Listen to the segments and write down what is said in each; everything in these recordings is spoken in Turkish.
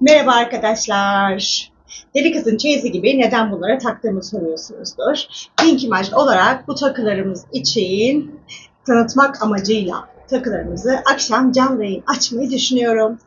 Merhaba arkadaşlar. Deli kızın çeyizi gibi neden bunlara taktığımı soruyorsunuzdur. Pink imaj olarak bu takılarımız için tanıtmak amacıyla takılarımızı akşam canlı yayın açmayı düşünüyorum.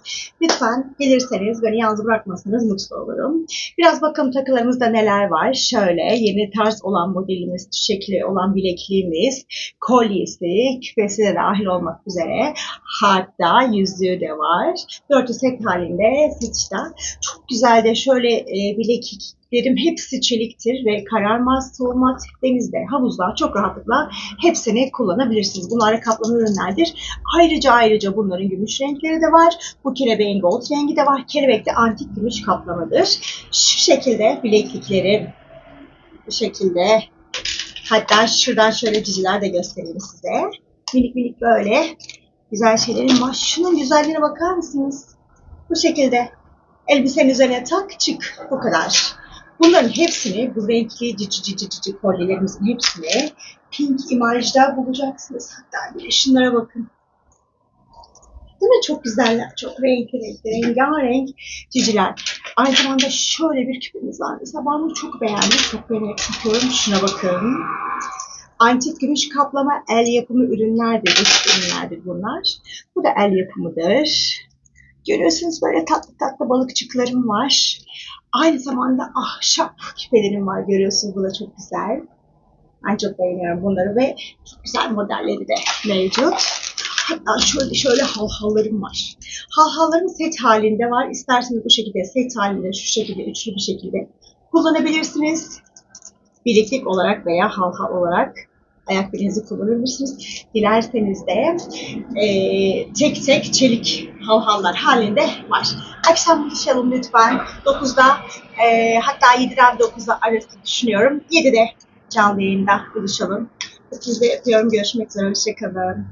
Lütfen gelirseniz beni yalnız bırakmasanız mutlu olurum. Biraz bakalım takılarımızda neler var. Şöyle yeni tarz olan modelimiz, şekli olan bilekliğimiz, kolyesi, küpesi de dahil olmak üzere. Hatta yüzüğü de var. Dörtlü set halinde satışta. Çok güzel de şöyle e, bilekliklerim hepsi çeliktir ve kararmaz, soğumaz. Denizde, havuzda çok rahatlıkla hepsini kullanabilirsiniz. Bunlar kaplama ürünlerdir. Ayrıca ayrıca bunların gümüş renkleri de var. Bu kelebeğin gold rengi de var. Kelebek de antik gümüş kaplamadır. Şu şekilde bilekliklerim. Bu şekilde. Hatta şuradan şöyle ciciler de göstereyim size. Minik minik böyle güzel şeylerim var. Şunun güzelliğine bakar mısınız? Bu şekilde. Elbisenin üzerine tak çık. Bu kadar. Bunların hepsini, bu renkli cici cici cici kolyelerimizin hepsini pink imajda bulacaksınız. Hatta bir şunlara bakın. Değil mi? Çok güzeller. Çok renkli renkli. Rengarenk ciciler. Aynı zamanda şöyle bir küpemiz var. Mesela ben bunu çok beğendim. Çok beğenerek takıyorum. Şuna bakın. Antik gümüş kaplama el yapımı ürünlerdir. Dış ürünlerdir bunlar. Bu da el yapımıdır. Görüyorsunuz böyle tatlı tatlı balıkçıklarım var. Aynı zamanda ahşap küpelerim var. Görüyorsunuz bu da çok güzel. Ben çok beğeniyorum bunları ve çok güzel modelleri de mevcut. Hatta şöyle şöyle halhallarım var. Halhallarım set halinde var. İsterseniz bu şekilde set halinde şu şekilde üçlü bir şekilde kullanabilirsiniz. Bileklik olarak veya halhal olarak ayak bileğinizi kullanabilirsiniz. Dilerseniz de eee, tek tek çelik halhallar halinde var. Akşam buluşalım lütfen. 9'da eee, hatta 7'den 9'a arası düşünüyorum. 7'de canlı yayında buluşalım. Hepinize öpüyorum. Görüşmek üzere. Hoşçakalın.